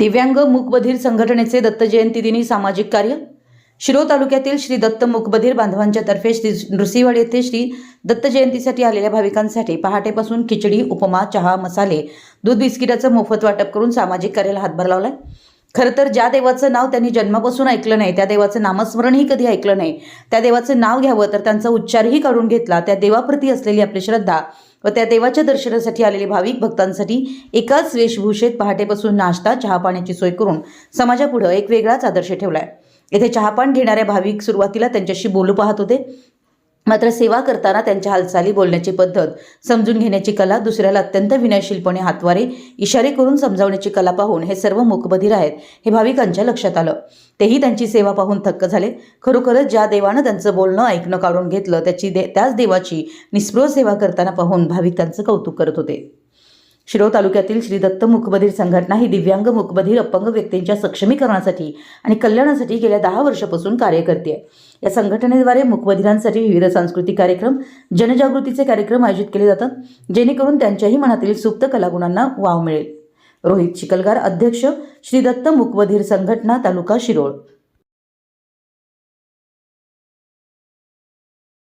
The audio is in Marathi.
दिव्यांग मुकबधीर संघटनेचे दत्त जयंती दिनी सामाजिक कार्य. शिरो तालुक्यातील श्री दत्त मुकबधीर बांधवांच्या तर्फे श्री नृसिंहवाडी येथे श्री दत्त जयंतीसाठी आलेल्या भाविकांसाठी पहाटेपासून खिचडी उपमा चहा मसाले दूध बिस्किटाचं मोफत वाटप करून सामाजिक कार्याला हातभार लावलाय. खरं तर ज्या देवाचं नाव त्यांनी जन्मापासून ऐकलं नाही त्या देवाचं नामस्मरणही कधी ऐकलं नाही त्या देवाचं नाव घ्यावं तर त्यांचा उच्चारही काढून घेतला त्या देवाप्रती असलेली आपली श्रद्धा व त्या देवाच्या दर्शनासाठी आलेले भाविक भक्तांसाठी एकाच वेशभूषेत पहाटेपासून नाश्ता चहापाण्याची सोय करून समाजापुढं एक वेगळाच आदर्श ठेवला आहे येथे चहापान घेणाऱ्या भाविक सुरुवातीला त्यांच्याशी बोलू पाहत होते. मात्र सेवा करताना त्यांच्या हालचाली बोलण्याची पद्धत समजून घेण्याची कला दुसऱ्याला अत्यंत विनयशीलपणे हातवारे इशारे करून समजावण्याची कला पाहून हे सर्व मुकबधीर आहेत हे भाविकांच्या लक्षात आलं. तेही त्यांची सेवा पाहून थक्क झाले. खरोखरच ज्या देवानं त्यांचं बोलणं ऐकणं काढून घेतलं त्याची दे त्याच देवाची निस्पृह सेवा करताना पाहून भाविक त्यांचं कौतुक करत होते. शिरोळ तालुक्यातील श्री दत्त मुकबधीर संघटना ही दिव्यांग मुकबधीर अपंग व्यक्तींच्या सक्षमीकरणासाठी आणि कल्याणासाठी गेल्या दहा वर्षापासून कार्य करते या संघटनेद्वारे मुकबधिरांसाठी विविध सांस्कृतिक कार्यक्रम जनजागृतीचे कार्यक्रम आयोजित केले जातात जेणेकरून त्यांच्याही मनातील सुप्त कलागुणांना वाव मिळेल. रोहित चिकलगार अध्यक्ष श्री दत्त मुकबधीर संघटना तालुका शिरोळ.